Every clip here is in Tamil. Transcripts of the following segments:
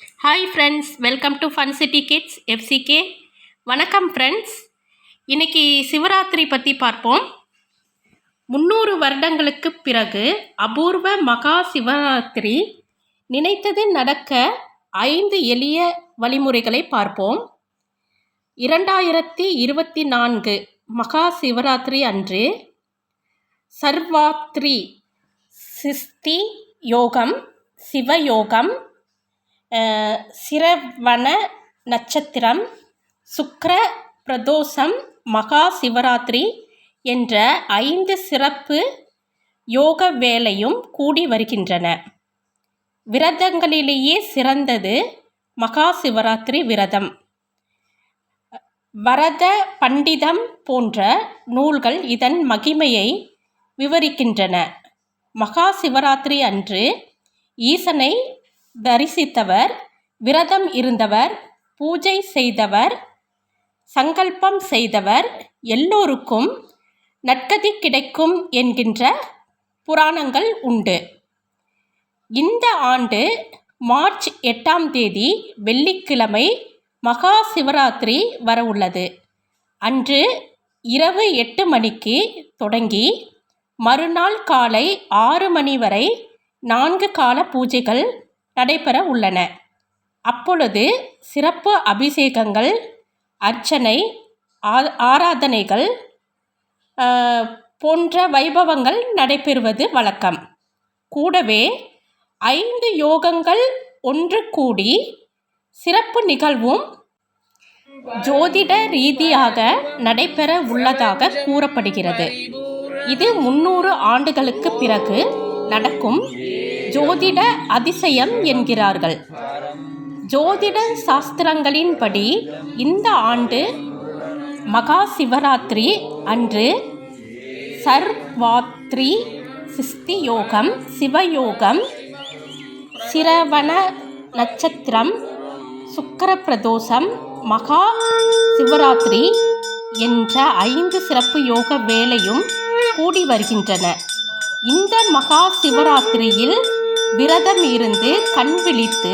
Hi friends welcome to fun city kids FCK வணக்கம் ஃப்ரெண்ட்ஸ் இன்னைக்கு சிவராத்திரி பற்றி பார்ப்போம். முந்நூறு வருடங்களுக்கு பிறகு அபூர்வ மகா சிவராத்திரி நினைத்தது நடக்க ஐந்து எளிய வழிமுறைகளை பார்ப்போம். இரண்டாயிரத்தி இருபத்தி நான்கு மகா சிவராத்திரி அன்று சர்வாத்ரி சிஸ்தி யோகம் சிவயோகம் சிரவண நட்சத்திரம் சுக்ர பிரதோஷம் மகா சிவராத்திரி என்ற ஐந்து சிறப்பு யோக வேலையும் கூடி வருகின்றன. விரதங்களிலேயே சிறந்தது மகா சிவராத்திரி விரதம். வரத பண்டிதம் போன்ற நூல்கள் இதன் மகிமையை விவரிக்கின்றன. மகா சிவராத்திரி அன்று ஈசனை தரிசித்தவர் விரதம் இருந்தவர் பூஜை செய்தவர் சங்கல்பம் செய்தவர் எல்லோருக்கும் நற்கதி கிடைக்கும் என்கின்ற புராணங்கள் உண்டு. இந்த ஆண்டு மார்ச் எட்டாம் தேதி வெள்ளிக்கிழமை மகா சிவராத்திரி வரவுள்ளது அன்று இரவு எட்டு மணிக்கு தொடங்கி மறுநாள் காலை ஆறு மணி வரை நான்கு கால பூஜைகள் நடைபெற உள்ளன. அப்பொழுது சிறப்பு அபிஷேகங்கள் அர்ச்சனை ஆ- ஆராதனைகள் போன்ற வைபவங்கள் நடைபெறுவது வழக்கம். கூடவே ஐந்து யோகங்கள் ஒன்று கூடி சிறப்பு நிகழ்வும் ஜோதிட ரீதியாக நடைபெற உள்ளதாக கூறப்படுகிறது. இது முன்னூறு ஆண்டுகளுக்கு பிறகு நடக்கும் ஜோதிட அதிசயம் என்கிறார்கள். ஜோதிட சாஸ்திரங்களின்படி இந்த ஆண்டு மகா சிவராத்திரி அன்று சர்வாத்ரி சிஸ்தி யோகம் சிவயோகம் சிரவண நட்சத்திரம் சுக்கர பிரதோஷம் மகா சிவராத்திரி என்ற ஐந்து சிறப்பு யோக வேலையும் கூடி வருகின்றன. இந்த மகா சிவராத்திரியில் விரதம் இருந்து கண் விழித்து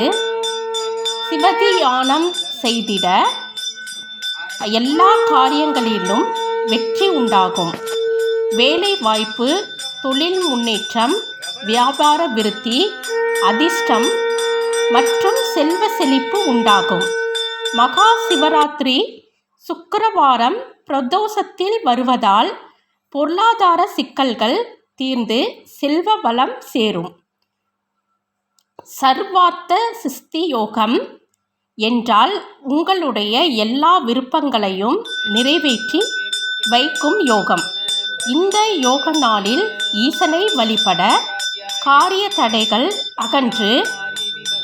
சிவதியானம் செய்திட எல்லா காரியங்களிலும் வெற்றி உண்டாகும். வேலை வாய்ப்பு தொழில் முன்னேற்றம் வியாபார விருத்தி அதிர்ஷ்டம் மற்றும் செல்வ செழிப்பு உண்டாகும். மகா சிவராத்திரி சுக்கரவாரம் பிரதோஷத்தில் வருவதால் பொருளாதார சிக்கல்கள் தீர்ந்து செல்வ வளம் சேரும். சர்வார்த்த சிஸ்தி யோகம் என்றால் உங்களுடைய எல்லா விருப்பங்களையும் நிறைவேற்றி வைக்கும் யோகம். இந்த யோக நாளில் ஈசனை வழிபட காரிய தடைகள் அகன்று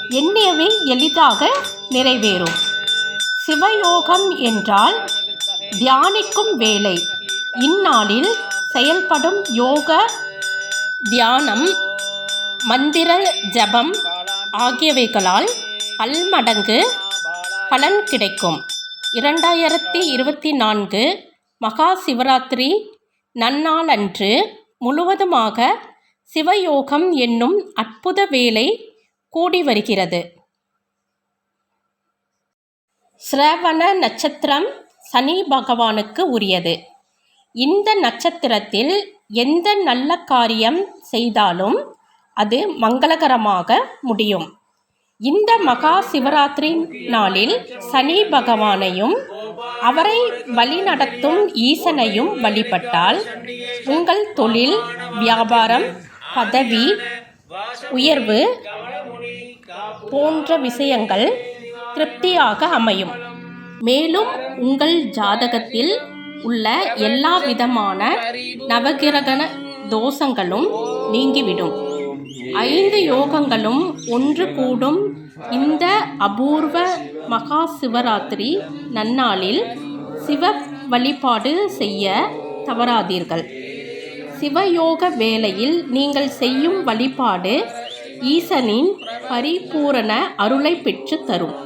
எண்ணியவை எளிதாக நிறைவேறும். சிவயோகம் என்றால் தியானிக்கும் வேலை. இந்நாளில் செயல்படும் யோக தியானம் மந்திர ஜபம் ஆகியவைகளால் பல்மடங்கு பலன் கிடைக்கும். இரண்டாயிரத்தி இருபத்தி நான்கு மகா சிவராத்திரி நன்னாளன்று முழுவதுமாக சிவயோகம் என்னும் அற்புத வேலை கூடி வருகிறது. சிரவண நட்சத்திரம் சனி பகவானுக்கு உரியது. இந்த நட்சத்திரத்தில் எந்த நல்ல காரியம் செய்தாலும் அது மங்களகரமாக முடியும். இந்த மகா சிவராத்திரி நாளில் சனி பகவானையும் அவரை வழிநடத்தும் ஈசனையும் வழிபட்டால் உங்கள் தொழில் வியாபாரம் பதவி உயர்வு போன்ற விஷயங்கள் திருப்தியாக அமையும். மேலும் உங்கள் ஜாதகத்தில் உள்ள எல்லா விதமான நவகிரகண தோஷங்களும் நீங்கிவிடும். ஐந்து யோகங்களும் ஒன்று கூடும். இந்த அபூர்வ மகா சிவராத்திரி நன்னாளில் சிவ வழிபாடு செய்ய தவறாதீர்கள். சிவயோக வேளையில் நீங்கள் செய்யும் வழிபாடு ஈசனின் பரிபூரண அருளை பெற்று தரும்.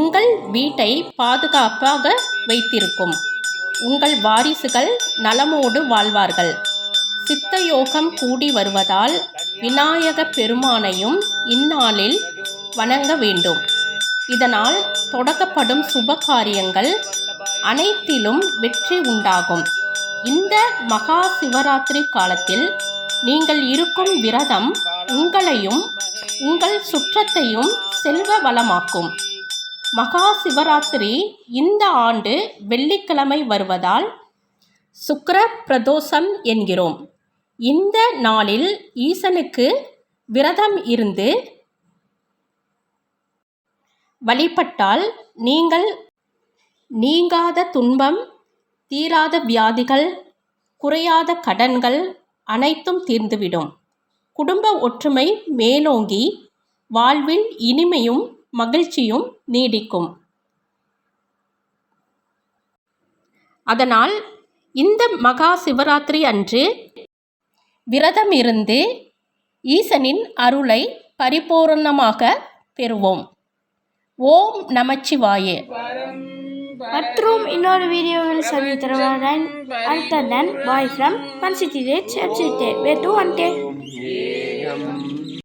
உங்கள் வீட்டை பாதுகாப்பாக வைத்திருக்கும். உங்கள் வாரிசுகள் நலமோடு வாழ்வார்கள். சித்த யோகம் கூடி வருவதால் விநாயக பெருமானையும் இந்நாளில் வணங்க வேண்டும். இதனால் தொடங்கப்படும் சுப காரியங்கள் அனைத்திலும் வெற்றி உண்டாகும். இந்த மகா சிவராத்திரி காலத்தில் நீங்கள் இருக்கும் விரதம் உங்களையும் உங்கள் சுற்றத்தையும் செல்வ வளமாக்கும். மகா சிவராத்திரி இந்த ஆண்டு வெள்ளிக்கிழமை வருவதால் சுக்கர பிரதோஷம் என்கிறோம். இந்த நாளில் ஈசனுக்கு விரதம் இருந்து வழிபட்டால் நீங்கள் நீங்காத துன்பம் தீராத வியாதிகள் குறையாத கடன்கள் அனைத்தும் தீர்ந்துவிடும். குடும்ப ஒற்றுமை மேலோங்கி வாழ்வில் இனிமையும் மகிழ்ச்சியும் நீடிக்கும். அதனால் இந்த மகா சிவராத்திரி அன்று விரதம் இருந்து ஈசனின் அருளை பரிபூரணமாக பெறுவோம். ஓம் நமச்சிவாயே. மற்றும் இன்னொரு வீடியோவில் சந்தித்தருவாரன் அடுத்ததன் பாய் ஃப்ரம் பன்சிட்டி ரேட் வெட்டு அண்டே